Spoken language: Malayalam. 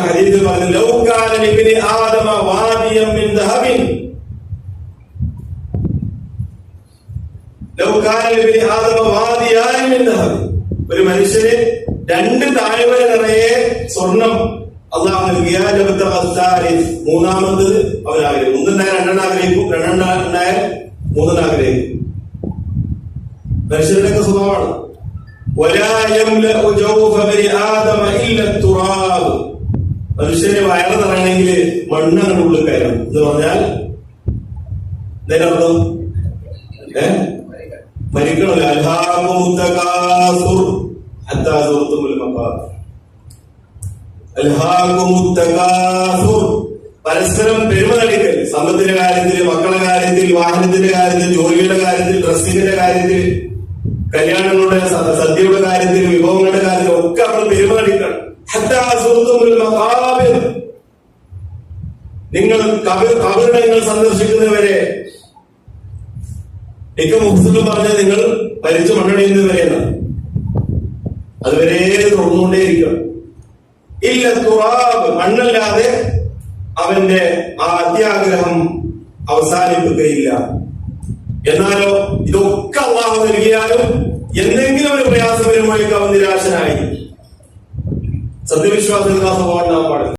ഹദീസിൽ പറഞ്ഞു ലൗ ആദമ വാദിയം മിൻ ദഹബിൻ. ലൗ കാന ആദമ വാദിയാൻ മിൻ ദഹബിൻ. ഒരു മനുഷ്യന് രണ്ട് താഴ്വര നിറയെ സ്വർണം അള്ളാഹ് നൽകിയ ലബത്ത ഖസ്താരി മൂന്നാമത് അവൻ ആഗ്രഹിക്കും. ഒന്നുണ്ടായാൽ രണ്ടെണ്ണം ആഗ്രഹിക്കും. രണ്ടെണ്ണം ഉണ്ടായാൽ മൂന്നെണ്ണം ആഗ്രഹിക്കും. സ്വഭാവമാണ്. മനുഷ്യന് വയറ് നിറയണമെങ്കിൽ മണ്ണാണ് ഉള്ളിൽ കയറും. എന്ന് പറഞ്ഞാൽ എന്തായാലും ഏ? മരിക്കണല്ലോ? അൽഹാമുത്തകാസുർ ഹത്താ സുഹൃത്തുമുൽ മഖാബിർ അൽഹാമുത്തകാസുർ പരസ്പരം പെരുമ നടിക്കൽ സമ്പത്തിന്റെ കാര്യത്തിൽ മക്കളുടെ കാര്യത്തിൽ വാഹനത്തിന്റെ കാര്യത്തിൽ ജോലിയുടെ കാര്യത്തിൽ ഡ്രസ്സിങ്ങിന്റെ കാര്യത്തിൽ. കല്യാണങ്ങളുടെ സദ്യയുടെ കാര്യത്തിൽ വിഭവങ്ങളുടെ കാര്യത്തിൽ ഒക്കെ നമ്മൾ പെരുമാറിയിട്ടാണ് നിങ്ങൾ നിങ്ങൾ സന്ദർശിക്കുന്നവരെ എനിക്ക് മുഹസിലും പറഞ്ഞ നിങ്ങൾ മരിച്ചു മണ്ണടിയുന്നവരെയാണ് അതുവരെ തുറന്നുകൊണ്ടേയിരിക്കണം. ഇല്ല തുറാബ് മണ്ണല്ലാതെ അവന്റെ ആ അത്യാഗ്രഹം അവസാനിപ്പിക്കുകയില്ല. എന്നാലോ ഇതൊക്കെ അള്ളാഹു നൽകിയാലും എന്തെങ്കിലും ഒരു പ്രയാസം അവൻ നിരാശനായി. സത്യവിശ്വാസം പാടില്ല